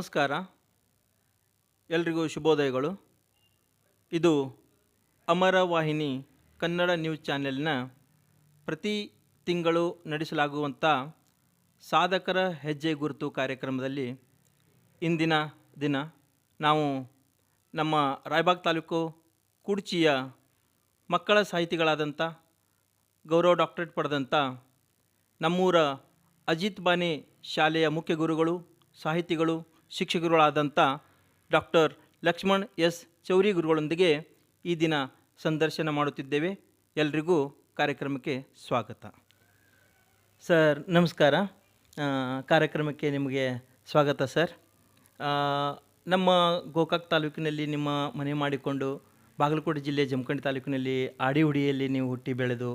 ನಮಸ್ಕಾರ. ಎಲ್ರಿಗೂ ಶುಭೋದಯಗಳು. ಇದು ಅಮರವಾಹಿನಿ ಕನ್ನಡ ನ್ಯೂಸ್ ಚಾನೆಲ್ನ ಪ್ರತಿ ತಿಂಗಳು ನಡೆಸಲಾಗುವಂಥ ಸಾಧಕರ ಹೆಜ್ಜೆ ಗುರುತು ಕಾರ್ಯಕ್ರಮದಲ್ಲಿ ಇಂದಿನ ದಿನ ನಾವು ನಮ್ಮ ರಾಯಬಾಗ್ ತಾಲೂಕು ಕುಡ್ಚಿಯ ಮಕ್ಕಳ ಸಾಹಿತಿಗಳಾದಂಥ ಗೌರವ ಡಾಕ್ಟರೇಟ್ ಪಡೆದಂಥ ನಮ್ಮೂರ ಅಜಿತ್ ಬಾನೆ ಶಾಲೆಯ ಮುಖ್ಯ ಗುರುಗಳು, ಸಾಹಿತಿಗಳು ಶಿಕ್ಷಕರುಗಳಾದಂಥ ಡಾಕ್ಟರ್ ಲಕ್ಷ್ಮಣ್ ಎಸ್. ಚೌರಿ ಗುರುಗಳೊಂದಿಗೆ ಈ ದಿನ ಸಂದರ್ಶನ ಮಾಡುತ್ತಿದ್ದೇವೆ. ಎಲ್ರಿಗೂ ಕಾರ್ಯಕ್ರಮಕ್ಕೆ ಸ್ವಾಗತ. ಸರ್, ನಮಸ್ಕಾರ. ಕಾರ್ಯಕ್ರಮಕ್ಕೆ ನಿಮಗೆ ಸ್ವಾಗತ, ಸರ್. ನಮ್ಮ ಗೋಕಾಕ್ ತಾಲೂಕಿನಲ್ಲಿ ನಿಮ್ಮ ಮನೆ ಮಾಡಿಕೊಂಡು ಬಾಗಲಕೋಟೆ ಜಿಲ್ಲೆ ಜಮಖಂಡಿ ತಾಲೂಕಿನಲ್ಲಿ ಆಡಿಹುಡಿಯಲ್ಲಿ ನೀವು ಹುಟ್ಟಿ ಬೆಳೆದು,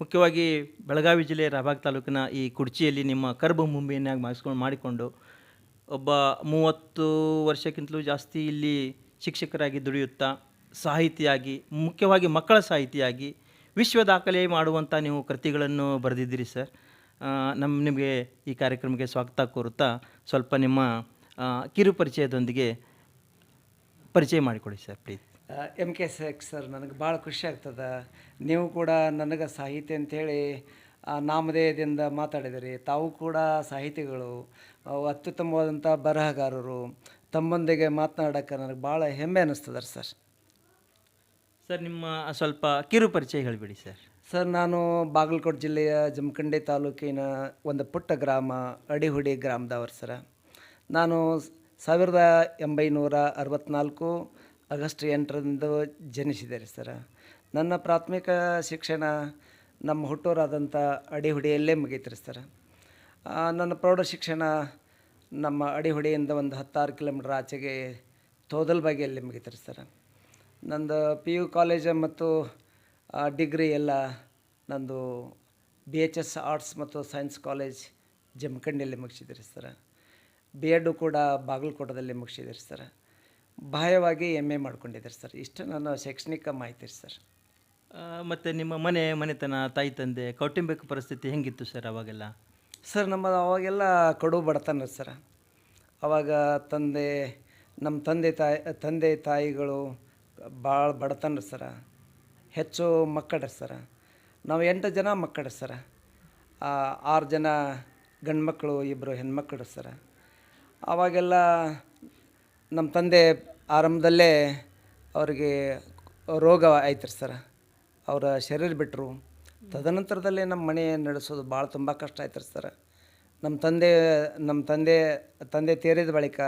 ಮುಖ್ಯವಾಗಿ ಬೆಳಗಾವಿ ಜಿಲ್ಲೆ ರಾಬಾಗ್ ತಾಲೂಕಿನ ಈ ಕುರ್ಚಿಯಲ್ಲಿ ನಿಮ್ಮ ಕರ್ಬ ಮುಂಬೈನಾಗಿ ಮಾಡಿಸ್ಕೊಂಡು ಮಾಡಿಕೊಂಡು ಒಬ್ಬ ಮೂವತ್ತು ವರ್ಷಕ್ಕಿಂತಲೂ ಜಾಸ್ತಿ ಇಲ್ಲಿ ಶಿಕ್ಷಕರಾಗಿ ದುಡಿಯುತ್ತಾ, ಸಾಹಿತಿಯಾಗಿ, ಮುಖ್ಯವಾಗಿ ಮಕ್ಕಳ ಸಾಹಿತಿಯಾಗಿ ವಿಶ್ವ ದಾಖಲೆ ಮಾಡುವಂಥ ನೀವು ಕೃತಿಗಳನ್ನು ಬರೆದಿದ್ದೀರಿ ಸರ್. ನಮ್ಮ ನಿಮಗೆ ಈ ಕಾರ್ಯಕ್ರಮಕ್ಕೆ ಸ್ವಾಗತ ಕೋರುತ್ತಾ, ಸ್ವಲ್ಪ ನಿಮ್ಮ ಕಿರು ಪರಿಚಯದೊಂದಿಗೆ ಪರಿಚಯ ಮಾಡಿಕೊಡಿ sir, please. M K sir, ನನಗೆ ಭಾಳ ಖುಷಿ ಆಗ್ತದೆ. ನೀವು ಕೂಡ ನನಗೆ ಸಾಹಿತಿ ಅಂಥೇಳಿ ನಾಮಧೇಯದಿಂದ ಮಾತಾಡಿದಿರಿ ತಾವು ಕೂಡ ಸಾಹಿತಿಗಳು ಅತ್ಯುತ್ತಮವಾದಂಥ ಬರಹಗಾರರು ತಮ್ಮೊಂದಿಗೆ ಮಾತನಾಡೋಕ್ಕೆ ನನಗೆ ಭಾಳ ಹೆಮ್ಮೆ ಅನ್ನಿಸ್ತದೆ ಸರ್. ಸರ್ ನಿಮ್ಮ ಸ್ವಲ್ಪ ಕಿರು ಪರಿಚಯ ಹೇಳಿಬಿಡಿ ಸರ್. ಸರ್ ನಾನು ಬಾಗಲಕೋಟೆ ಜಿಲ್ಲೆಯ ಜಮಖಂಡಿ ತಾಲೂಕಿನ ಒಂದು ಪುಟ್ಟ ಗ್ರಾಮ ಅಡಿಹುಡಿ ಗ್ರಾಮದವರು ಸರ. ನಾನು ಸಾವಿರದ ಒಂಬೈನೂರ ಅರವತ್ತ್ನಾಲ್ಕು ಆಗಸ್ಟ್ ಎಂಟರಂದು ಜನಿಸಿದೆ ರೀ ಸರ. ನನ್ನ ಪ್ರಾಥಮಿಕ ಶಿಕ್ಷಣ ನಮ್ಮ ಹುಟ್ಟೋರಾದಂಥ ಅಡಿಹುಡಿಯಲ್ಲೇ ಮುಗೀತು ನನ್ನ ಪ್ರೌಢ ಶಿಕ್ಷಣ ನಮ್ಮ ಅಡಿಹುಡಿಯಿಂದ ಒಂದು ಹತ್ತಾರು ಕಿಲೋಮೀಟ್ರ್ ಆಚೆಗೆ ತೋದಲ್ಬಾಗಿಯಲ್ಲಿ ಮುಗಿತು ಸರ. ನಂದು ಪಿ ಯು ಕಾಲೇಜ ಮತ್ತು ಡಿಗ್ರಿ ಎಲ್ಲ ನಂದು ಬಿ ಎಚ್ ಎಸ್ ಆರ್ಟ್ಸ್ ಮತ್ತು ಸೈನ್ಸ್ ಕಾಲೇಜ್ ಜಮಖಂಡಿಯಲ್ಲಿ ಮುಗಿಸಿದ್ರಿ ಸರ್. ಬಿ ಎಡ್ಡು ಕೂಡ ಬಾಗಲಕೋಟದಲ್ಲಿ ಮುಗಿಸಿದಿರಿ ಬಾಹ್ಯವಾಗಿ ಎಂ ಎ ಮಾಡ್ಕೊಂಡಿದ್ದೀರಿ ಸರ್. ಇಷ್ಟು ನನ್ನ ಶೈಕ್ಷಣಿಕ ಮಾಹಿತಿ ಸರ್. ಮತ್ತು ನಿಮ್ಮ ಮನೆ ಮನೆತನ, ತಾಯಿ ತಂದೆ, ಕೌಟುಂಬಿಕ ಪರಿಸ್ಥಿತಿ ಹೆಂಗಿತ್ತು ಸರ್ ಅವಾಗೆಲ್ಲ? ಸರ್, ನಮ್ಮದು ಅವಾಗೆಲ್ಲ ಕಡು ಬಡತನ ಸರ್. ಅವಾಗ ತಂದೆ, ನಮ್ಮ ತಂದೆ ತಾಯಿ, ತಂದೆ ತಾಯಿಗಳು ಭಾಳ ಬಡತನ ಸರ. ಹೆಚ್ಚು ಮಕ್ಕಳ ಸರ. ನಾವು ಎಂಟು ಜನ ಮಕ್ಕಳು ಸರ. ಆರು ಜನ ಗಂಡು ಮಕ್ಕಳು ಇಬ್ಬರು ಹೆಣ್ಮಕ್ಳು ರೀ ಸರ. ಅವಾಗೆಲ್ಲ ನಮ್ಮ ತಂದೆ ಆರಂಭದಲ್ಲೇ ಅವ್ರಿಗೆ ರೋಗ ಆಯ್ತು ಸರ. ಅವರ ಶರೀರ ಬಿಟ್ಟರು ತದನಂತರದಲ್ಲೇ ನಮ್ಮ ಮನೆ ನಡೆಸೋದು ಭಾಳ ತುಂಬ ಕಷ್ಟ ಆಯ್ತು ಸರ್. ನಮ್ಮ ತಂದೆ ನಮ್ಮ ತಂದೆ ತಂದೆ ತೀರಿದ ಬಳಿಕ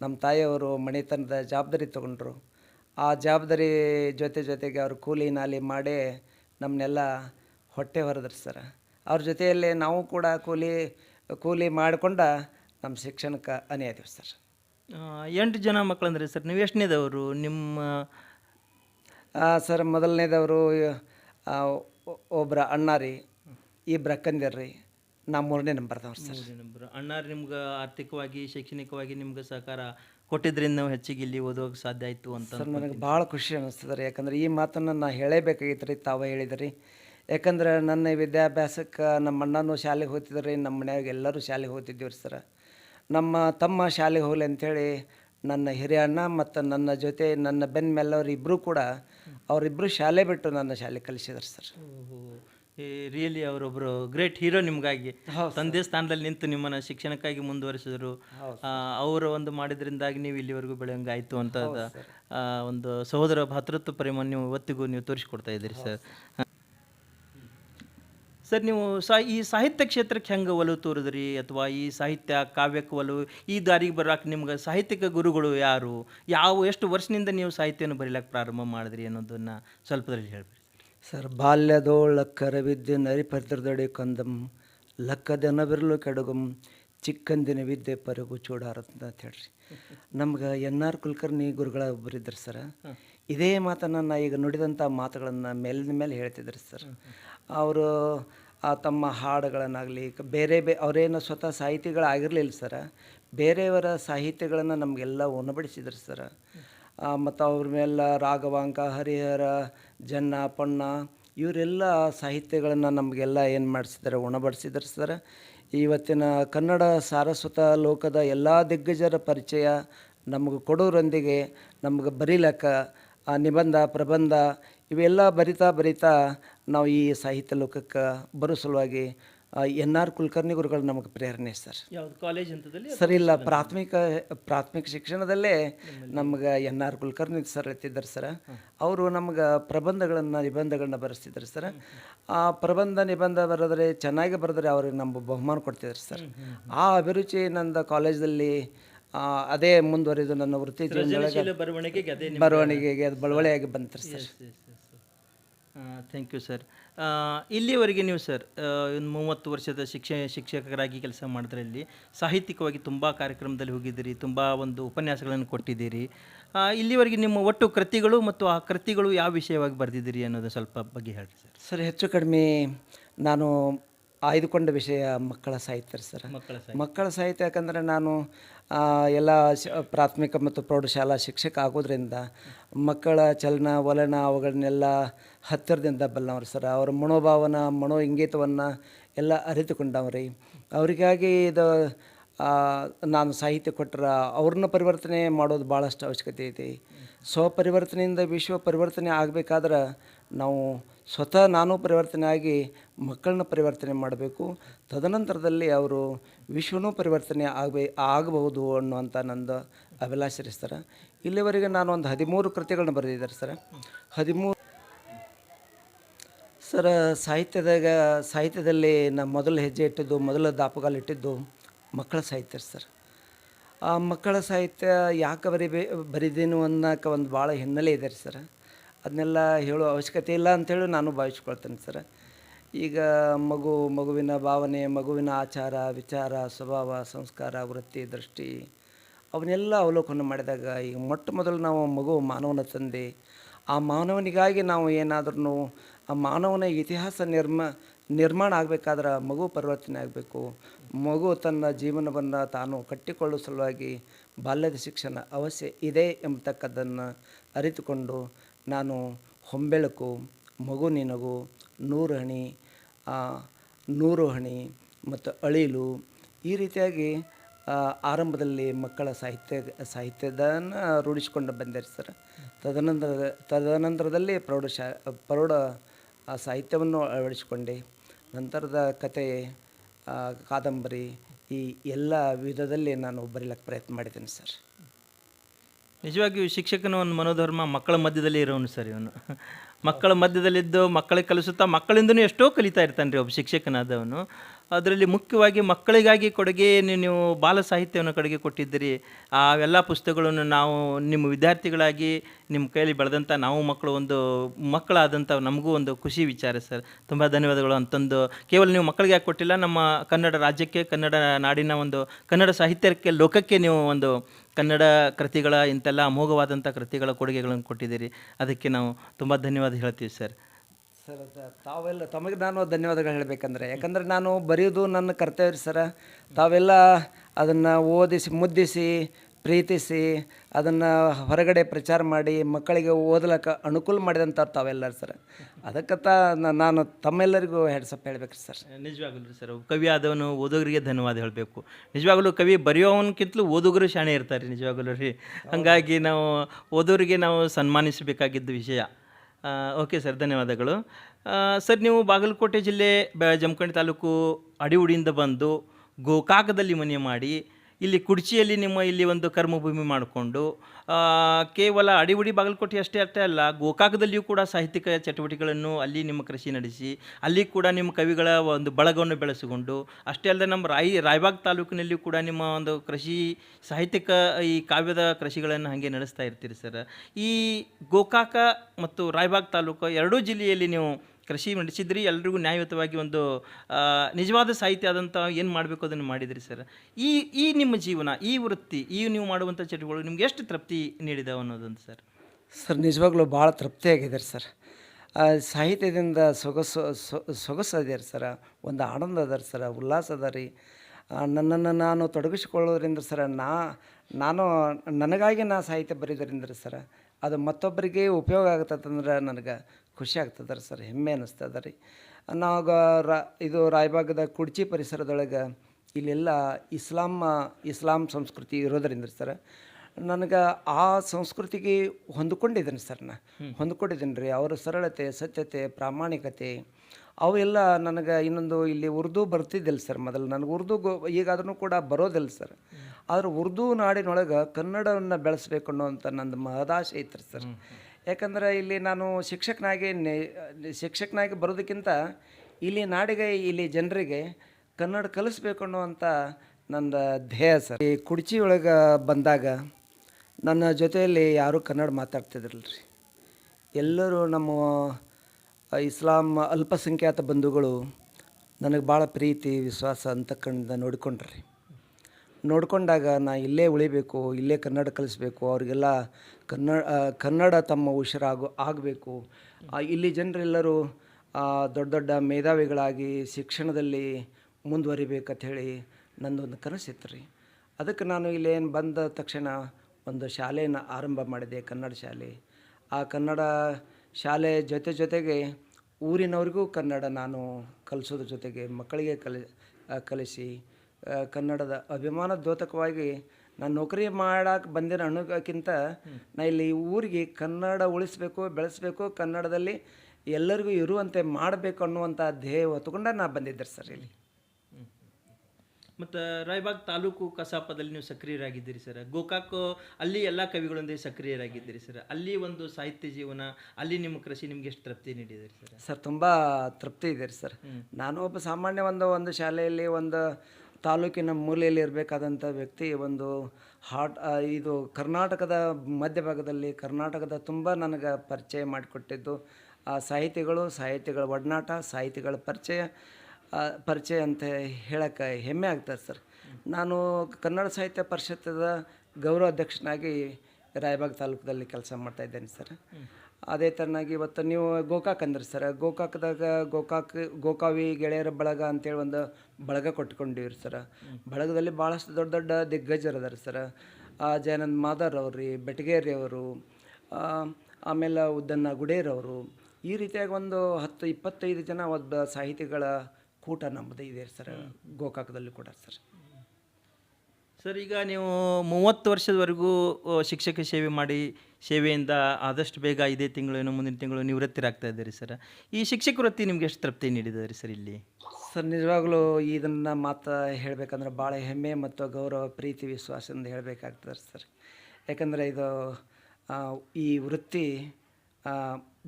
ನಮ್ಮ ತಾಯಿಯವರು ಮನೆತನದ ಜವಾಬ್ದಾರಿ ತೊಗೊಂಡ್ರು. ಆ ಜವಾಬ್ದಾರಿ ಜೊತೆ ಜೊತೆಗೆ ಅವರು ಕೂಲಿ ನಾಲಿ ಮಾಡಿ ನಮ್ಮನ್ನೆಲ್ಲ ಹೊಟ್ಟೆ ಹೊರದ್ರಿ ಸರ್. ಅವ್ರ ಜೊತೆಯಲ್ಲಿ ನಾವು ಕೂಡ ಕೂಲಿ ಕೂಲಿ ಮಾಡಿಕೊಂಡ ನಮ್ಮ ಶಿಕ್ಷಣಕ್ಕೆ ಅನಿಯಾದೀವಿ ಸರ್. ಎಂಟು ಜನ ಮಕ್ಕಳಂದ್ರೆ ಸರ್. ನೀವು ಎಷ್ಟನೇದವರು ನಿಮ್ಮ ಸರ್ ಮೊದಲನೇದವರು ಒಬ್ಬರ ಅಣ್ಣ ರೀ ಇಬ್ಬರು ಅಕ್ಕಂದಿರು ರೀ ನಾ ಮೂರನೇ ನಂಬರ್ದವ್ರು ಸರ್. ನಂಬರ್. ಅಣ್ಣಾರು ನಿಮ್ಗೆ ಆರ್ಥಿಕವಾಗಿ ಶೈಕ್ಷಣಿಕವಾಗಿ ನಿಮ್ಗೆ ಸಹಕಾರ ಕೊಟ್ಟಿದ್ರಿಂದ ನಾವು ಹೆಚ್ಚಿಗೆ ಇಲ್ಲಿ ಓದೋಕೆ ಸಾಧ್ಯ ಆಯಿತು ಅಂತ ಸರ್ ನನಗೆ ಭಾಳ ಖುಷಿ ಅನ್ನಿಸ್ತದೆ ರೀ. ಯಾಕಂದ್ರೆ ಈ ಮಾತನ್ನು ನಾ ಹೇಳೇಬೇಕಾಗಿತ್ತು ರೀ ತಾವೇ ಹೇಳಿದ್ರಿ. ಯಾಕಂದ್ರೆ ನನ್ನ ವಿದ್ಯಾಭ್ಯಾಸಕ್ಕೆ ನಮ್ಮ ಅಣ್ಣನೂ ಶಾಲೆಗೆ ಹೋಗ್ತಿದ್ರಿ ನಮ್ಮ ಮನೆಯಾಗ ಎಲ್ಲರೂ ಶಾಲೆಗೆ ಹೋಗ್ತಿದ್ದೀವಿ ರೀ ಸರ್. ನಮ್ಮ ತಮ್ಮ ಶಾಲೆಗೆ ಹೋಗಲಿ ಅಂಥೇಳಿ ನನ್ನ ಹಿರಿಯ ಅಣ್ಣ ಮತ್ತು ನನ್ನ ಜೊತೆ ನನ್ನ ಬೆನ್ನ ಮೇಲವ್ರು ಇಬ್ಬರು ಕೂಡ ಅವರಿಬ್ಬರು ಶಾಲೆ ಬಿಟ್ಟು ನನ್ನ ಶಾಲೆ ಕಲಿಸಿದ್ರು ಸರ್. ರಿಯಲಿ ಅವರೊಬ್ಬರು ಗ್ರೇಟ್ ಹೀರೋ ನಿಮಗಾಗಿ. ತಂದೆ ಸ್ಥಾನದಲ್ಲಿ ನಿಂತು ನಿಮ್ಮನ್ನು ಶಿಕ್ಷಣಕ್ಕಾಗಿ ಮುಂದುವರಿಸಿದ್ರು. ಅವರು ಒಂದು ಮಾಡಿದ್ರಿಂದಾಗಿ ನೀವು ಇಲ್ಲಿವರೆಗೂ ಬೆಳೆಯಂಗಾಯ್ತು ಅಂತ ಒಂದು ಸಹೋದರ ಭಾತೃತ್ವ ಪ್ರೇಮ ನೀವು ಇವತ್ತಿಗೂ ನೀವು ತೋರಿಸಿಕೊಡ್ತಾ ಇದ್ದೀರಿ ಸರ್. ಸರ್ ನೀವು ಸಾ ಈ ಸಾಹಿತ್ಯ ಕ್ಷೇತ್ರಕ್ಕೆ ಹೆಂಗೆ ಒಲವು ತೋರಿದ್ರಿ ಅಥವಾ ಈ ಸಾಹಿತ್ಯ ಕಾವ್ಯಕ್ಕೆ ಒಲವು ಈ ದಾರಿಗೆ ಬರೋಕೆ ನಿಮ್ಗೆ ಸಾಹಿತ್ಯಿಕ ಗುರುಗಳು ಯಾರು? ಯಾವ ಎಷ್ಟು ವರ್ಷದಿಂದ ನೀವು ಸಾಹಿತ್ಯವನ್ನು ಬರೀಲಕ್ಕೆ ಪ್ರಾರಂಭ ಮಾಡಿದ್ರಿ ಅನ್ನೋದನ್ನು ಸ್ವಲ್ಪದಲ್ಲಿ ಹೇಳ್ಬಿಡಿ. ಸರ್ ಬಾಲ್ಯದೋಳಕ್ಕರ ವಿದ್ಯೆ ನರಿಪರ್ದಡಿ ಕಂದಂ ಲಕ್ಕದನ ಬಿರಲು ಕೆಡಗಂ ಚಿಕ್ಕಂದಿನ ವಿದ್ಯೆ ಪರಗು ಚೂಡಾರತ್ ಅಂತ ಹೇಳ್ರಿ. ನಮ್ಗೆ ಎನ್ ಆರ್ ಕುಲಕರ್ಣಿ ಗುರುಗಳ ಒಬ್ಬರಿದ್ರು ಸರ್. ಇದೇ ಮಾತನ್ನು ನಾ ಈಗ ನುಡಿದಂಥ ಮಾತುಗಳನ್ನು ಮೇಲಿನ ಮೇಲೆ ಹೇಳ್ತಿದ್ರು ಸರ್. ಅವರು ತಮ್ಮ ಹಾಡುಗಳನ್ನಾಗಲಿ ಬೇರೆ ಬೇ, ಅವರೇನು ಸ್ವತಃ ಸಾಹಿತಿಗಳಾಗಿರಲಿಲ್ಲ ಸರ. ಬೇರೆಯವರ ಸಾಹಿತ್ಯಗಳನ್ನು ನಮಗೆಲ್ಲ ಉಣಬಡಿಸಿದ್ರು ಸರ. ಮತ್ತು ಅವ್ರ ಮೇಲೆ ರಾಘವಾಂಕ, ಹರಿಹರ, ಜನ್ನ, ಪೊನ್ನ, ಇವರೆಲ್ಲ ಸಾಹಿತ್ಯಗಳನ್ನು ನಮಗೆಲ್ಲ ಏನು ಮಾಡಿಸಿದ್ದಾರೆ ಉಣಬಡಿಸಿದ್ರು ಸರ. ಇವತ್ತಿನ ಕನ್ನಡ ಸಾರಸ್ವತ ಲೋಕದ ಎಲ್ಲ ದಿಗ್ಗಜರ ಪರಿಚಯ ನಮಗೆ ಕೊಡೋರೊಂದಿಗೆ ನಮ್ಗೆ ಬರೀಲಕ್ಕ ನಿಬಂಧ, ಪ್ರಬಂಧ ಇವೆಲ್ಲ ಬರಿತಾ ಬರಿತಾ ನಾವು ಈ ಸಾಹಿತ್ಯ ಲೋಕಕ್ಕೆ ಬರೋ ಸಲುವಾಗಿ ಎನ್ ಆರ್ ಕುಲಕರ್ಣಿ ಗುರುಗಳು ನಮಗೆ ಪ್ರೇರಣೆ ಸರ್. ಯಾವ್ದು ಕಾಲೇಜ್ ಹಂತದಲ್ಲಿ ಸರ್ ಇಲ್ಲ ಪ್ರಾಥಮಿಕ ಪ್ರಾಥಮಿಕ ಶಿಕ್ಷಣದಲ್ಲೇ ನಮ್ಗೆ ಎನ್ ಆರ್ ಕುಲಕರ್ಣಿ ಸರ್ ಇರ್ತಿದ್ದಾರೆ ಸರ್. ಅವರು ನಮ್ಗೆ ಪ್ರಬಂಧಗಳನ್ನು ನಿಬಂಧಗಳನ್ನ ಬರೆಸ್ತಿದ್ದಾರೆ ಸರ್. ಆ ಪ್ರಬಂಧ ನಿಬಂಧ ಬರೆದ್ರೆ ಚೆನ್ನಾಗಿ ಬರೆದ್ರೆ ಅವ್ರಿಗೆ ನಮ್ಮ ಬಹುಮಾನ ಕೊಡ್ತಿದ್ದಾರೆ ಸರ್. ಆ ಅಭಿರುಚಿ ನನ್ನ ಕಾಲೇಜಲ್ಲಿ ಅದೇ ಮುಂದುವರಿದು ನನ್ನ ವೃತ್ತಿ ಬರವಣಿಗೆಗೆ ಅದೇ ಬರವಣಿಗೆಗೆ ಅದು ಬಳವಳಿಯಾಗಿ ಬಂತು ಸರ್. ಥ್ಯಾಂಕ್ ಯು ಸರ್ ಇಲ್ಲಿವರೆಗೆ ನೀವು ಸರ್ ಒಂದು ಮೂವತ್ತು ವರ್ಷದ ಶಿಕ್ಷ, ಶಿಕ್ಷಕರಾಗಿ ಕೆಲಸ ಮಾಡಿದ್ರಲ್ಲಿ ಸಾಹಿತ್ಯಿಕವಾಗಿ ತುಂಬ ಕಾರ್ಯಕ್ರಮದಲ್ಲಿ ಹೋಗಿದ್ದೀರಿ, ತುಂಬ ಒಂದು ಉಪನ್ಯಾಸಗಳನ್ನು ಕೊಟ್ಟಿದ್ದೀರಿ. ಇಲ್ಲಿವರೆಗೆ ನಿಮ್ಮ ಒಟ್ಟು ಕೃತಿಗಳು ಮತ್ತು ಆ ಕೃತಿಗಳು ಯಾವ ವಿಷಯವಾಗಿ ಬರೆದಿದ್ದೀರಿ ಅನ್ನೋದು ಸ್ವಲ್ಪ ಬಗ್ಗೆ ಹೇಳಿ ಸರ್ ಸರ್, ಹೆಚ್ಚು ಕಡಿಮೆ ನಾನು ಆಯ್ದುಕೊಂಡ ವಿಷಯ ಮಕ್ಕಳ ಸಾಹಿತ್ಯ ಸರ್. ಮಕ್ಕಳ ಸಾಹಿತ್ಯ. ಯಾಕಂದರೆ ನಾನು ಎಲ್ಲ ಶ ಪ್ರಾಥಮಿಕ ಮತ್ತು ಪ್ರೌಢಶಾಲಾ ಶಿಕ್ಷಕ ಆಗೋದ್ರಿಂದ ಮಕ್ಕಳ ಚಲನ ವಲನ ಅವುಗಳನ್ನೆಲ್ಲ ಹತ್ತಿರದಿಂದ ಬಲ್ಲವ್ರಿ ಸರ್. ಅವರ ಮನೋಭಾವನ ಮನೋ ಇಂಗಿತವನ್ನು ಎಲ್ಲ ಅರಿತುಕೊಂಡವ್ರಿ. ಅವರಿಗಾಗಿ ಇದು ನಾನು ಸಾಹಿತ್ಯ ಕೊಟ್ಟರೆ ಅವ್ರನ್ನ ಪರಿವರ್ತನೆ ಮಾಡೋದು ಭಾಳಷ್ಟು ಅವಶ್ಯಕತೆ ಐತಿ. ಸ್ವಪರಿವರ್ತನೆಯಿಂದ ವಿಶ್ವ ಪರಿವರ್ತನೆ ಆಗಬೇಕಾದ್ರೆ ನಾವು ಸ್ವತಃ ನಾನು ಪರಿವರ್ತನೆ ಆಗಿ ಮಕ್ಕಳನ್ನ ಪರಿವರ್ತನೆ ಮಾಡಬೇಕು. ತದನಂತರದಲ್ಲಿ ಅವರು ವಿಶ್ವನೂ ಪರಿವರ್ತನೆ ಆಗಬೇ, ಆಗಬಹುದು ಅನ್ನುವಂಥ ನಂದು ಅಭಿಲಾಷೆ ರೀ ಇಲ್ಲಿವರೆಗೆ ನಾನು ಒಂದು ಹದಿಮೂರು ಕೃತಿಗಳನ್ನ ಬರೆದಿದ್ದಾರೆ ಸರ್. ಹದಿಮೂರು ಸರ್, ಸಾಹಿತ್ಯದಾಗ, ಸಾಹಿತ್ಯದಲ್ಲಿ ನಮ್ಮ ಮೊದಲು ಹೆಜ್ಜೆ ಇಟ್ಟಿದ್ದು, ಮೊದಲು ದಾಪುಗಾಲು ಇಟ್ಟಿದ್ದು ಮಕ್ಕಳ ಸಾಹಿತ್ಯ ಸರ್. ಆ ಮಕ್ಕಳ ಸಾಹಿತ್ಯ ಯಾಕೆ ಬರಿಬೇ, ಬರಿದೇನು ಅನ್ನೋಕೆ ಒಂದು ಭಾಳ ಹಿನ್ನೆಲೆ ಇದೆ ರೀ ಸರ್. ಅದನ್ನೆಲ್ಲ ಹೇಳೋ ಅವಶ್ಯಕತೆ ಇಲ್ಲ ಅಂಥೇಳಿ ನಾನು ಭಾವಿಸ್ಕೊಳ್ತೇನೆ ಸರ್. ಈಗ ಮಗು, ಮಗುವಿನ ಭಾವನೆ, ಮಗುವಿನ ಆಚಾರ, ವಿಚಾರ, ಸ್ವಭಾವ, ಸಂಸ್ಕಾರ, ವೃತ್ತಿ, ದೃಷ್ಟಿ, ಅವನ್ನೆಲ್ಲ ಅವಲೋಕನ ಮಾಡಿದಾಗ ಈಗ ಮೊಟ್ಟ ಮೊದಲು ನಾವು ಮಗು ಮಾನವನ ತಂದೆ. ಆ ಮಾನವನಿಗಾಗಿ ನಾವು ಏನಾದ್ರೂ ಆ ಮಾನವನ ಇತಿಹಾಸ ನಿರ್ಮ, ನಿರ್ಮಾಣ ಆಗಬೇಕಾದ್ರೆ ಮಗು ಪರಿವರ್ತನೆ ಆಗಬೇಕು. ಮಗು ತನ್ನ ಜೀವನವನ್ನು ತಾನು ಕಟ್ಟಿಕೊಳ್ಳುವ ಸಲುವಾಗಿ ಬಾಲ್ಯದ ಶಿಕ್ಷಣ ಅವಶ್ಯ ಇದೆ ಎಂಬತಕ್ಕದ್ದನ್ನು ಅರಿತುಕೊಂಡು ನಾನು ಹೊಂಬೆಳಕು ಮಗು ನಿನಗು, ನೂರು ಹಣಿ ನೂರು ಹಣಿ ಮತ್ತು ಅಳಿಲು ಈ ರೀತಿಯಾಗಿ ಆರಂಭದಲ್ಲಿ ಮಕ್ಕಳ ಸಾಹಿತ್ಯ, ಸಾಹಿತ್ಯದನ್ನು ರೂಢಿಸಿಕೊಂಡು ಬಂದಿರಿ ಸರ್. ತದನಂತರ, ತದನಂತರದಲ್ಲಿ ಪ್ರೌಢ ಆ, ಸಾಹಿತ್ಯವನ್ನು ಅಳವಡಿಸಿಕೊಂಡೆ. ನಂತರದ ಕತೆ ಕಾದಂಬರಿ ಈ ಎಲ್ಲ ವಿಧದಲ್ಲಿ ನಾನು ಬರೀಲಕ್ಕೆ ಪ್ರಯತ್ನ ಮಾಡಿದ್ದೇನೆ ಸರ್. ನಿಜವಾಗಿಯೂ ಶಿಕ್ಷಕನ ಒಂದು ಮನೋಧರ್ಮ ಮಕ್ಕಳ ಮಧ್ಯದಲ್ಲಿ ಇರೋನು ಸರ್ ಇವನು. ಮಕ್ಕಳ ಮಧ್ಯದಲ್ಲಿದ್ದು ಮಕ್ಕಳಿಗೆ ಕಲಿಸುತ್ತಾ ಮಕ್ಕಳಿಂದನೂ ಎಷ್ಟೋ ಕಲಿತಾ ಇರ್ತಾನೆ ರೀ ಒಬ್ಬ ಶಿಕ್ಷಕನಾದವನು. ಅದರಲ್ಲಿ ಮುಖ್ಯವಾಗಿ ಮಕ್ಕಳಿಗಾಗಿ ಕೊಡುಗೆ ನೀವು ಬಾಲ ಸಾಹಿತ್ಯವನ್ನು ಕೊಡುಗೆ ಕೊಟ್ಟಿದ್ದೀರಿ. ಎಲ್ಲ ಪುಸ್ತಕಗಳನ್ನು ನಾವು ನಿಮ್ಮ ವಿದ್ಯಾರ್ಥಿಗಳಾಗಿ ನಿಮ್ಮ ಕೈಯಲ್ಲಿ ಬೆಳೆದಂಥ ನಾವು ಮಕ್ಕಳು ಒಂದು ಮಕ್ಕಳಾದಂಥ ನಮಗೂ ಒಂದು ಖುಷಿ ವಿಚಾರ ಸರ್. ತುಂಬ ಧನ್ಯವಾದಗಳು ಅಂತಂದು. ಕೇವಲ ನೀವು ಮಕ್ಕಳಿಗೆ ಕೊಟ್ಟಿಲ್ಲ, ನಮ್ಮ ಕನ್ನಡ ರಾಜ್ಯಕ್ಕೆ, ಕನ್ನಡ ನಾಡಿನ ಒಂದು ಕನ್ನಡ ಸಾಹಿತ್ಯಕ್ಕೆ, ಲೋಕಕ್ಕೆ ನೀವು ಒಂದು ಕನ್ನಡ ಕೃತಿಗಳ ಇಂತೆಲ್ಲ ಅಮೋಘವಾದಂಥ ಕೃತಿಗಳ ಕೊಡುಗೆಗಳನ್ನು ಕೊಟ್ಟಿದ್ದೀರಿ. ಅದಕ್ಕೆ ನಾವು ತುಂಬ ಧನ್ಯವಾದ ಹೇಳ್ತೀವಿ ಸರ್. ಸರ್ ತಾವೆಲ್ಲ ತಮಗೆ ನಾನು ಧನ್ಯವಾದಗಳು ಹೇಳಬೇಕಂದ್ರೆ. ಯಾಕಂದರೆ ನಾನು ಬರೆಯೋದು ನನ್ನ ಕರ್ತವ್ಯ ಸರ. ತಾವೆಲ್ಲ ಅದನ್ನು ಓದಿಸಿ, ಮುದ್ದಿಸಿ ಪ್ರೀತಿಸಿ ಅದನ್ನು ಹೊರಗಡೆ ಪ್ರಚಾರ ಮಾಡಿ ಮಕ್ಕಳಿಗೆ ಓದ್ಲಿಕ್ಕೆ ಅನುಕೂಲ ಮಾಡಿದಂಥವ್ರು ತಾವೆಲ್ಲರೂ ಸರ್. ಅದಕ್ಕೆ ನಾನು ತಮ್ಮೆಲ್ಲರಿಗೂ ಹೆಡ್ಸಪ್ ಹೇಳ್ಬೇಕು ಸರ್. ನಿಜವಾಗಲೂ ರೀ ಸರ್ ಕವಿ ಆದವನು ಓದೋಗರಿಗೆ ಧನ್ಯವಾದ ಹೇಳಬೇಕು. ನಿಜವಾಗಲೂ ಕವಿ ಬರೆಯೋವನ್ಕಿಂತಲೂ ಓದುಗರು ಶಾಣೆ ಇರ್ತಾರೆ ರೀ ರೀ. ಹಾಗಾಗಿ ನಾವು ಓದೋರಿಗೆ ನಾವು ಸನ್ಮಾನಿಸಬೇಕಾಗಿದ್ದ ವಿಷಯ. ಓಕೆ ಸರ್, ಧನ್ಯವಾದಗಳು. ಸರ್, ನೀವು ಬಾಗಲಕೋಟೆ ಜಿಲ್ಲೆ ಬ, ಜಮಖಂಡಿ ತಾಲೂಕು ಅಡಿವುಡಿಯಿಂದ ಬಂದು ಗೋಕಾಕದಲ್ಲಿ ಮನೆ ಮಾಡಿ ಇಲ್ಲಿ ಕುಡ್ಚಿಯಲ್ಲಿ ನಿಮ್ಮ ಇಲ್ಲಿ ಒಂದು ಕರ್ಮಭೂಮಿ ಮಾಡಿಕೊಂಡು ಕೇವಲ ಅಡಿವುಡಿ ಬಾಗಲಕೋಟೆ ಅಷ್ಟೇ ಅಷ್ಟೇ ಅಲ್ಲ, ಗೋಕಾಕದಲ್ಲಿಯೂ ಕೂಡ ಸಾಹಿತ್ಯಿಕ ಚಟುವಟಿಕೆಗಳನ್ನು ಅಲ್ಲಿ ನಿಮ್ಮ ಕೃಷಿ ನಡೆಸಿ, ಅಲ್ಲಿ ಕೂಡ ನಿಮ್ಮ ಕವಿಗಳ ಒಂದು ಬಳಗವನ್ನು ಬೆಳೆಸಿಕೊಂಡು, ಅಷ್ಟೇ ಅಲ್ಲದೆ ನಮ್ಮ ರಾಯಿ, ರಾಯಬಾಗ್ ತಾಲೂಕಿನಲ್ಲಿಯೂ ಕೂಡ ನಿಮ್ಮ ಒಂದು ಕೃಷಿ, ಸಾಹಿತ್ಯಿಕ ಈ ಕಾವ್ಯದ ಕೃಷಿಗಳನ್ನು ಹಾಗೆ ನಡೆಸ್ತಾ ಇರ್ತೀರಿ ಸರ್. ಈ ಗೋಕಾಕ ಮತ್ತು ರಾಯಬಾಗ್ ತಾಲೂಕು ಎರಡೂ ಜಿಲ್ಲೆಯಲ್ಲಿ ನೀವು ಕೃಷಿ ನಡೆಸಿದ್ರಿ ಎಲ್ರಿಗೂ ನ್ಯಾಯಯುತವಾಗಿ ಒಂದು ನಿಜವಾದ ಸಾಹಿತ್ಯ ಆದಂಥ ಏನು ಮಾಡಬೇಕು ಅದನ್ನು ಮಾಡಿದ್ರಿ ಸರ್? ಈ ಈ ನಿಮ್ಮ ಜೀವನ ಈ ವೃತ್ತಿ ಈ ನೀವು ಮಾಡುವಂಥ ಚಟುವಟಿಕೆಗಳು ನಿಮ್ಗೆ ಎಷ್ಟು ತೃಪ್ತಿ ನೀಡಿದಾವೆ ಅನ್ನೋದಂತ ಸರ್? ಸರ್ ನಿಜವಾಗ್ಲೂ ಭಾಳ ತೃಪ್ತಿಯಾಗಿದ್ದಾರೆ ಸರ್. ಆ, ಸಾಹಿತ್ಯದಿಂದ ಸೊಗಸು ಸೊಗಸು ಅದ ರೀ ಸರ. ಒಂದು ಆನಂದ ಅದ ರೀ ಸರ ಉಲ್ಲಾಸ ಅದ ರೀ. ನನ್ನನ್ನು ನಾನು ತೊಡಗಿಸಿಕೊಳ್ಳೋದ್ರಿಂದ ಸರ ನಾ ನಾನು ನನಗಾಗಿ ನಾ ಸಾಹಿತ್ಯ ಬರೀದ್ರಿಂದ ಸರ ಅದು ಮತ್ತೊಬ್ಬರಿಗೆ ಉಪಯೋಗ ಆಗತ್ತಂದ್ರೆ ನನಗೆ ಖುಷಿ ಆಗ್ತದೆ ರೀ ಸರ್ ಹೆಮ್ಮೆ ಅನ್ನಿಸ್ತದ ರೀ ನಾವು ರಾ ಇದು ರಾಯಬಾಗದ ಕುಡ್ಚಿ ಪರಿಸರದೊಳಗೆ ಇಲ್ಲೆಲ್ಲ ಇಸ್ಲಾಂ ಇಸ್ಲಾಂ ಸಂಸ್ಕೃತಿ ಇರೋದರಿಂದ ಸರ್. ನನಗೆ ಆ ಸಂಸ್ಕೃತಿಗೆ ಹೊಂದ್ಕೊಂಡಿದ್ದೀನಿ ಸರ್ ನಾ. ಹೊಂದ್ಕೊಂಡಿದ್ದೀನಿ ರೀ ಅವರ ಸರಳತೆ ಸತ್ಯತೆ ಪ್ರಾಮಾಣಿಕತೆ ಅವೆಲ್ಲ ನನಗೆ ಇನ್ನೊಂದು ಇಲ್ಲಿ ಉರ್ದು ಬರ್ತಿದ್ದಿಲ್ಲ ಸರ್ ಮೊದಲು. ನನಗೆ ಉರ್ದು ಗೊ ಈಗಾದ್ರೂ ಕೂಡ ಬರೋದಿಲ್ಲ ಸರ್. ಆದ್ರೆ ಉರ್ದು ನಾಡಿನೊಳಗೆ ಕನ್ನಡವನ್ನು ಬೆಳೆಸ್ಬೇಕು ಅಂತ ನಂದು ಮಹದಾಶೆ ಐತ್ರಿ ಸರ್. ಯಾಕಂದ್ರೆ ಇಲ್ಲಿ ನಾನು ಶಿಕ್ಷಕನಾಗಿ ಶಿಕ್ಷಕನಾಗಿ ಬರೋದಕ್ಕಿಂತ ಇಲ್ಲಿ ನಾಡಿಗೆ, ಇಲ್ಲಿ ಜನರಿಗೆ ಕನ್ನಡ ಕಲಿಸ್ಬೇಕು ಅನ್ನುವಂಥ ನನ್ನ ಧ್ಯೇಯ ಸರ್. ಈ ಕುಡ್ಚಿ ಒಳಗೆ ಬಂದಾಗ ನನ್ನ ಜೊತೆಯಲ್ಲಿ ಯಾರೂ ಕನ್ನಡ ಮಾತಾಡ್ತಿದ್ರಲ್ಲ ರೀ ಎಲ್ಲರೂ ನಮ್ಮ ಇಸ್ಲಾಂ ಅಲ್ಪಸಂಖ್ಯಾತ ಬಂಧುಗಳು ನನಗೆ ಭಾಳ ಪ್ರೀತಿ, ವಿಶ್ವಾಸ ಅಂತಕ್ಕಂಥ ನೋಡಿಕೊಂಡ್ರಿ. ನೋಡ್ಕೊಂಡಾಗ ನಾ ಇಲ್ಲೇ ಉಳಿಬೇಕು, ಇಲ್ಲೇ ಕನ್ನಡ ಕಲಿಸ್ಬೇಕು, ಅವ್ರಿಗೆಲ್ಲ ಕನ್ನಡ ಕನ್ನಡ ತಮ್ಮ ಹುಷಾರಾಗು ಆಗಬೇಕು. ಇಲ್ಲಿ ಜನರೆಲ್ಲರೂ ದೊಡ್ಡ ದೊಡ್ಡ ಮೇಧಾವಿಗಳಾಗಿ ಶಿಕ್ಷಣದಲ್ಲಿ ಮುಂದುವರಿಬೇಕಂತ ಹೇಳಿ ನಂದೊಂದು ಕನಸಿತ್ತು ರೀ. ಅದಕ್ಕೆ ನಾನು ಇಲ್ಲೇನು ಬಂದ ತಕ್ಷಣ ಒಂದು ಶಾಲೆಯನ್ನು ಆರಂಭ ಮಾಡಿದೆ, ಕನ್ನಡ ಶಾಲೆ. ಆ ಕನ್ನಡ ಶಾಲೆ ಜೊತೆ ಜೊತೆಗೆ ಊರಿನವ್ರಿಗೂ ಕನ್ನಡ ನಾನು ಕಲಿಸೋದ್ರ ಜೊತೆಗೆ ಮಕ್ಕಳಿಗೆ ಕಲಿ ಕಲಿಸಿ ಕನ್ನಡದ ಅಭಿಮಾನ ದ್ಯೋತಕವಾಗಿ ನಾನು ನೌಕರಿ ಮಾಡಕ್ಕೆ ಬಂದಿರೋ ಅನ್ನೋಕ್ಕಿಂತ ನಾ ಇಲ್ಲಿ ಊರಿಗೆ ಕನ್ನಡ ಉಳಿಸ್ಬೇಕು ಬೆಳೆಸ್ಬೇಕು ಕನ್ನಡದಲ್ಲಿ ಎಲ್ಲರಿಗೂ ಇರುವಂತೆ ಮಾಡಬೇಕು ಅನ್ನುವಂಥ ಧ್ಯೇಯ ಹೊತ್ಕೊಂಡ ನಾ ಬಂದಿದ್ದೆ ಸರ್ ಇಲ್ಲಿ. ಮತ್ತು ರಾಯಬಾಗ್ ತಾಲೂಕು ಕಸಾಪದಲ್ಲಿ ನೀವು ಸಕ್ರಿಯರಾಗಿದ್ದೀರಿ ಸರ್. ಗೋಕಾಕ್ ಅಲ್ಲಿ ಎಲ್ಲ ಕವಿಗಳೊಂದಿಗೆ ಸಕ್ರಿಯರಾಗಿದ್ದೀರಿ ಸರ್. ಅಲ್ಲಿ ಒಂದು ಸಾಹಿತ್ಯ ಜೀವನ ಅಲ್ಲಿ ನಿಮ್ಮ ಕೃಷಿ ನಿಮ್ಗೆ ಎಷ್ಟು ತೃಪ್ತಿ ನೀಡಿದೆ ಸರ್? ಸರ್ ತುಂಬ ತೃಪ್ತಿ ಇದೆ ರೀ ಸರ್. ನಾನು ಒಬ್ಬ ಸಾಮಾನ್ಯ ಒಂದು ಒಂದು ಶಾಲೆಯಲ್ಲಿ ಒಂದು ತಾಲೂಕಿನ ಮೂಲೆಯಲ್ಲಿ ಇರಬೇಕಾದಂಥ ವ್ಯಕ್ತಿ ಒಂದು ಹಾಟ್ ಇದು ಕರ್ನಾಟಕದ ಮಧ್ಯಭಾಗದಲ್ಲಿ ಕರ್ನಾಟಕದ ತುಂಬ ನನಗೆ ಪರಿಚಯ ಮಾಡಿಕೊಟ್ಟಿದ್ದು. ಆ, ಸಾಹಿತಿಗಳು, ಸಾಹಿತಿಗಳ ಒಡನಾಟ, ಸಾಹಿತಿಗಳ ಪರಿಚಯ ಪರಿಚಯ ಅಂತ ಹೇಳೋಕ್ಕೆ ಹೆಮ್ಮೆ ಆಗ್ತದೆ ಸರ್. ನಾನು ಕನ್ನಡ ಸಾಹಿತ್ಯ ಪರಿಷತ್ತದ ಗೌರವಾಧ್ಯಕ್ಷನಾಗಿ ರಾಯಬಾಗ್ ತಾಲೂಕದಲ್ಲಿ ಕೆಲಸ ಮಾಡ್ತಾ ಇದ್ದೇನೆ ಸರ್. ಅದೇ ಥರನಾಗಿ ಇವತ್ತು ನೀವು ಗೋಕಾಕ್ ಅಂದ್ರೆ ಸರ್. ಗೋಕಾಕ್ದಾಗ ಗೋಕಾಕ್, ಗೋಕಾವಿ ಗೆಳೆಯರ ಬಳಗ ಅಂತೇಳಿ ಒಂದು ಬಳಗ ಕೊಟ್ಕೊಂಡಿವ್ರಿ ಸರ್. ಬಳಗದಲ್ಲಿ ಭಾಳಷ್ಟು ದೊಡ್ಡ ದೊಡ್ಡ ದಿಗ್ಗಜರು ಅದಾರ ಸರ್. ಜಯಾನಂದ್ ಮಾದರ್ ಅವ್ರಿ, ಬೆಟಗೇರಿ ಅವರು ಆಮೇಲೆ ಉದ್ದನ್ನ ಗುಡೇರವರು ಈ ರೀತಿಯಾಗಿ ಒಂದು ಹತ್ತು ಇಪ್ಪತ್ತೈದು ಜನ ಒಬ್ಬ ಸಾಹಿತಿಗಳ ಕೂಟ ನಮ್ಮದು ಇದೆ ಸರ್, ಗೋಕಾಕದಲ್ಲಿ ಕೂಡ ಸರ್. ಸರ್, ಈಗ ನೀವು ಮೂವತ್ತು ವರ್ಷದವರೆಗೂ ಶಿಕ್ಷಕ ಸೇವೆ ಮಾಡಿ, ಸೇವೆಯಿಂದ ಆದಷ್ಟು ಬೇಗ ಇದೇ ತಿಂಗಳು ಏನೋ ಮುಂದಿನ ತಿಂಗಳು ನಿವೃತ್ತಿರಾಗ್ತಾ ಇದ್ದೀರಿ ಸರ್. ಈ ಶಿಕ್ಷಕ ವೃತ್ತಿ ನಿಮ್ಗೆ ಎಷ್ಟು ತೃಪ್ತಿ ನೀಡಿದ್ದಾರೆ ಸರ್ ಇಲ್ಲಿ? ಸರ್, ನಿಜವಾಗ್ಲೂ ಇದನ್ನು ಮಾತು ಹೇಳಬೇಕಂದ್ರೆ ಭಾಳ ಹೆಮ್ಮೆ ಮತ್ತು ಗೌರವ, ಪ್ರೀತಿ ವಿಶ್ವಾಸದಿಂದ ಹೇಳಬೇಕಾಗ್ತದೆ ಸರ್. ಯಾಕಂದರೆ ಇದು ಈ ವೃತ್ತಿ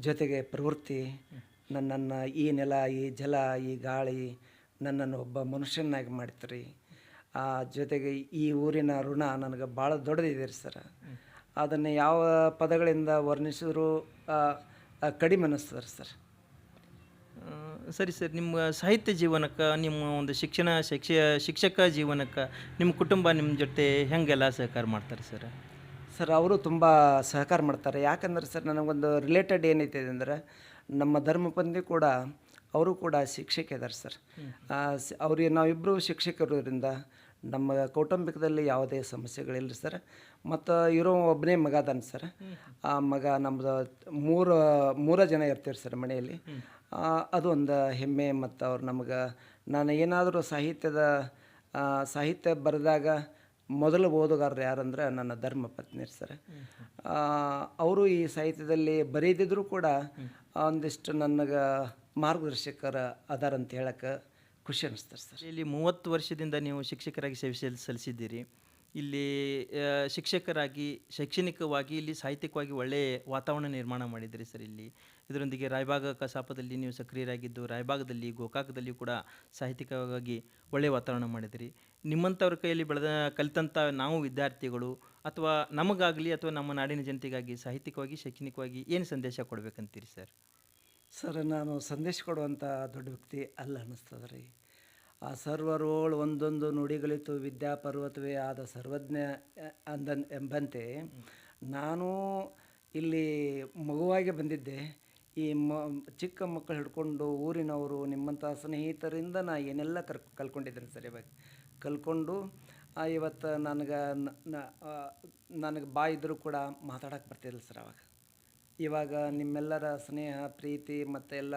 ಜೊತೆಗೆ ಪ್ರವೃತ್ತಿ, ನನ್ನನ್ನು ಈ ನೆಲ, ಈ ಜಲ, ಈ ಗಾಳಿ ನನ್ನನ್ನು ಒಬ್ಬ ಮನುಷ್ಯನಾಗಿ ಮಾಡ್ತೀರಿ. ಆ ಜೊತೆಗೆ ಈ ಊರಿನ ಋಣ ನನಗೆ ಭಾಳ ದೊಡ್ಡದಿದೆ ರೀ ಸರ್. ಅದನ್ನು ಯಾವ ಪದಗಳಿಂದ ವರ್ಣಿಸಿದ್ರು ಕಡಿಮೆ ಅನ್ನಿಸ್ತದೆ ಸರ್. ಸರಿ ಸರ್ ನಿಮ್ಮ ಸಾಹಿತ್ಯ ಜೀವನಕ್ಕೆ ನಿಮ್ಮ ಒಂದು ಶಿಕ್ಷಣ ಶಿಕ್ಷ ಶಿಕ್ಷಕ ಜೀವನಕ್ಕೆ ನಿಮ್ಮ ಕುಟುಂಬ ನಿಮ್ಮ ಜೊತೆ ಹೆಂಗೆಲ್ಲ ಸಹಕಾರ ಮಾಡ್ತಾರೆ ಸರ್? ಸರ್ ಅವರು ತುಂಬ ಸಹಕಾರ ಮಾಡ್ತಾರೆ. ಯಾಕಂದ್ರೆ ಸರ್ ನನಗೊಂದು ರಿಲೇಟೆಡ್ ಏನೈತೆ ಅಂದರೆ ನಮ್ಮ ಧರ್ಮಪಂಥಿ ಕೂಡ ಅವರು ಕೂಡ ಶಿಕ್ಷಕ ಇದ್ದಾರೆ ಸರ್. ಅವ್ರಿಗೆ ನಾವಿಬ್ಬರು ಶಿಕ್ಷಕರೋದ್ರಿಂದ ನಮ್ಮ ಕೌಟುಂಬಿಕದಲ್ಲಿ ಯಾವುದೇ ಸಮಸ್ಯೆಗಳಿಲ್ಲ ಸರ್. ಮತ್ತು ಇರೋ ಒಬ್ಬನೇ ಮಗ ಅದಾನ ಸರ್. ಆ ಮಗ ನಮ್ಮದು ಮೂರು ಮೂರು ಜನ ಇರ್ತೀವಿ ಸರ್ ಮನೆಯಲ್ಲಿ. ಅದು ಒಂದು ಹೆಮ್ಮೆ ಮತ್ತು ಅವ್ರು ನಮಗೆ. ನಾನು ಏನಾದರೂ ಸಾಹಿತ್ಯದ ಸಾಹಿತ್ಯ ಬರೆದಾಗ ಮೊದಲು ಓದುಗಾರರು ಯಾರಂದ್ರೆ ನನ್ನ ಧರ್ಮ ಪತ್ನಿ ಸರ್. ಅವರು ಈ ಸಾಹಿತ್ಯದಲ್ಲಿ ಬರೀದಿದ್ರು ಕೂಡ ಒಂದಿಷ್ಟು ನನಗೆ ಮಾರ್ಗದರ್ಶಕರ ಅದಾರಂತ ಹೇಳಕ್ಕೆ ಖುಷಿ ಅನಿಸ್ತಾರೆ ಸರ್. ಇಲ್ಲಿ ಮೂವತ್ತು ವರ್ಷದಿಂದ ನೀವು ಶಿಕ್ಷಕರಾಗಿ ಸೇವೆ ಸಲ್- ಸಲ್ಲಿಸಿದ್ದೀರಿ. ಇಲ್ಲಿ ಶಿಕ್ಷಕರಾಗಿ, ಶೈಕ್ಷಣಿಕವಾಗಿ ಇಲ್ಲಿ ಸಾಹಿತ್ಯಿಕವಾಗಿ ಒಳ್ಳೆಯ ವಾತಾವರಣ ನಿರ್ಮಾಣ ಮಾಡಿದ್ರಿ ಸರ್ ಇಲ್ಲಿ. ಇದರೊಂದಿಗೆ ರಾಯಭಾಗ ಕಸಾಪದಲ್ಲಿ ನೀವು ಸಕ್ರಿಯರಾಗಿದ್ದು, ರಾಯಭಾಗದಲ್ಲಿ, ಗೋಕಾಕದಲ್ಲಿ ಕೂಡ ಸಾಹಿತ್ಯಿಕವಾಗಿ ಒಳ್ಳೆಯ ವಾತಾವರಣ ಮಾಡಿದಿರಿ. ನಿಮ್ಮಂಥವ್ರ ಕೈಯಲ್ಲಿ ಬೆಳೆದ, ಕಲಿತಂಥ ನಾವು ವಿದ್ಯಾರ್ಥಿಗಳು ಅಥವಾ ನಮಗಾಗಲಿ ಅಥವಾ ನಮ್ಮ ನಾಡಿನ ಜನತೆಗಾಗಿ ಸಾಹಿತ್ಯಿಕವಾಗಿ ಶೈಕ್ಷಣಿಕವಾಗಿ ಏನು ಸಂದೇಶ ಕೊಡಬೇಕಂತೀರಿ ಸರ್? ಸರ್, ನಾನು ಸಂದೇಶ ಕೊಡುವಂಥ ದೊಡ್ಡ ವ್ಯಕ್ತಿ ಅಲ್ಲ ಅನ್ನಿಸ್ತದೆ ರೀ ಆ ಸರ್ವರೋಳ್ ಒಂದೊಂದು ನುಡಿಗಳಿತು ವಿದ್ಯಾ ಪರ್ವತವೇ ಆದ ಸರ್ವಜ್ಞ ಅಂದ ಎಂಬಂತೆ ನಾನು ಇಲ್ಲಿ ಮಗುವಾಗಿ ಬಂದಿದ್ದೆ. ಈ ಮ, ಚಿಕ್ಕ ಮಕ್ಕಳು ಹಿಡ್ಕೊಂಡು ಊರಿನವರು, ನಿಮ್ಮಂಥ ಸ್ನೇಹಿತರಿಂದ ನಾ ಏನೆಲ್ಲ ಕರ್, ಕಲ್ಕೊಂಡಿದ್ದೀನಿ ಸರ್ ಇವಾಗ. ಕಲ್ಕೊಂಡು ಇವತ್ತು ನನಗೆ ನನಗೆ ಬಾಯಿ ಇದ್ದರೂ ಕೂಡ ಮಾತಾಡೋಕೆ ಬರ್ತಿರಲಿಲ್ಲ ಸರ್ ಅವಾಗ. ಇವಾಗ ನಿಮ್ಮೆಲ್ಲರ ಸ್ನೇಹ, ಪ್ರೀತಿ ಮತ್ತು ಎಲ್ಲ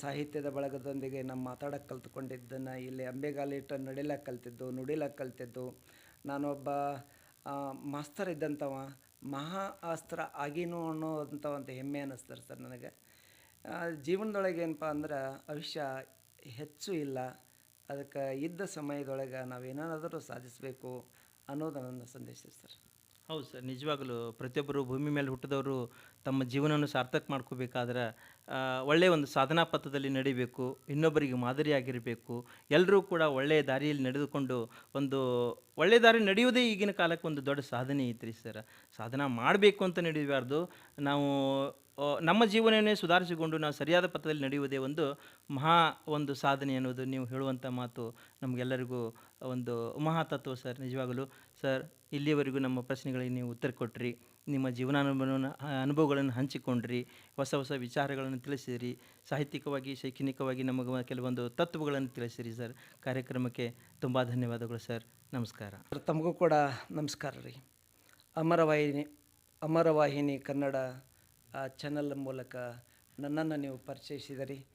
ಸಾಹಿತ್ಯದ ಬಳಗದೊಂದಿಗೆ ನಾನು ಮಾತಾಡೋಕ್ಕೆ ಕಲ್ತ್ಕೊಂಡಿದ್ದನ್ನು ಇಲ್ಲಿ ಅಂಬೆಗಾಲಿಟ್ಟು ನಡಿಲಕ್ಕೆ ಕಲ್ತಿದ್ದು ನುಡಿಲಕ್ಕೆ ಕಲ್ತಿದ್ದು. ನಾನೊಬ್ಬ ಮಾಸ್ತರ್ ಇದ್ದಂಥವ ಮಹಾ ಅಸ್ತ್ರ ಆಗಿನೂ ಅನ್ನೋವಂಥ ಒಂದು ಹೆಮ್ಮೆ ಅನ್ನಿಸ್ತಾರೆ ಸರ್ ನನಗೆ. ಜೀವನದೊಳಗೆ ಏನಪ್ಪ ಅಂದ್ರೆ ಅವಶ್ಯ ಹೆಚ್ಚು ಇಲ್ಲ. ಅದಕ್ಕೆ ಇದ್ದ ಸಮಯದೊಳಗೆ ನಾವೇನಾದರೂ ಸಾಧಿಸಬೇಕು ಅನ್ನೋದು ನನ್ನ ಸಂದೇಶ ಸರ್. ಹೌದು ಸರ್, ನಿಜವಾಗಲೂ ಪ್ರತಿಯೊಬ್ಬರು ಭೂಮಿ ಮೇಲೆ ಹುಟ್ಟಿದವರು ತಮ್ಮ ಜೀವನವನ್ನು ಸಾರ್ಥಕ ಮಾಡ್ಕೋಬೇಕಾದ್ರೆ ಒಳ್ಳೆಯ ಒಂದು ಸಾಧನಾ ಪಥದಲ್ಲಿ ನಡಿಬೇಕು, ಇನ್ನೊಬ್ಬರಿಗೆ ಮಾದರಿಯಾಗಿರಬೇಕು ಎಲ್ಲರೂ ಕೂಡ ಒಳ್ಳೆಯ ದಾರಿಯಲ್ಲಿ ನಡೆದುಕೊಂಡು ಒಂದು ಒಳ್ಳೆಯ ದಾರಿ ನಡೆಯುವುದೇ ಈಗಿನ ಕಾಲಕ್ಕೆ ಒಂದು ದೊಡ್ಡ ಸಾಧನೆ ಐತ್ರಿ ಸರ್. ಸಾಧನ ಮಾಡಬೇಕು ಅಂತ ನಡೀಬಾರ್ದು. ನಾವು ನಮ್ಮ ಜೀವನವನ್ನೇ ಸುಧಾರಿಸಿಕೊಂಡು ನಾವು ಸರಿಯಾದ ಪಥದಲ್ಲಿ ನಡೆಯುವುದೇ ಒಂದು ಮಹಾ ಒಂದು ಸಾಧನೆ ಅನ್ನೋದು ನೀವು ಹೇಳುವಂಥ ಮಾತು ನಮಗೆಲ್ಲರಿಗೂ ಒಂದು ಮಹಾ ತತ್ವ ಸರ್, ನಿಜವಾಗಲೂ. ಸರ್, ಇಲ್ಲಿಯವರೆಗೂ ನಮ್ಮ ಪ್ರಶ್ನೆಗಳಿಗೆ ನೀವು ಉತ್ತರ ಕೊಟ್ಟ್ರಿ ನಿಮ್ಮ ಜೀವನಾನುಭವನ ಅನುಭವಗಳನ್ನು ಹಂಚಿಕೊಂಡ್ರಿ. ಹೊಸ ಹೊಸ ವಿಚಾರಗಳನ್ನು ತಿಳಿಸಿರಿ. ಸಾಹಿತ್ಯಿಕವಾಗಿ, ಶೈಕ್ಷಣಿಕವಾಗಿ ನಮಗೆ ಕೆಲವೊಂದು ತತ್ವಗಳನ್ನು ತಿಳಿಸಿರಿ ಸರ್. ಕಾರ್ಯಕ್ರಮಕ್ಕೆ ತುಂಬ ಧನ್ಯವಾದಗಳು ಸರ್. ನಮಸ್ಕಾರ. ತಮಗೂ ಕೂಡ ನಮಸ್ಕಾರ ರೀ. ಅಮರವಾಹಿನಿ ಅಮರವಾಹಿನಿ ಕನ್ನಡ ಚಾನಲ್ ಮೂಲಕ ನನ್ನನ್ನು ನೀವು ಪರಿಚಯಿಸಿದಿರಿ.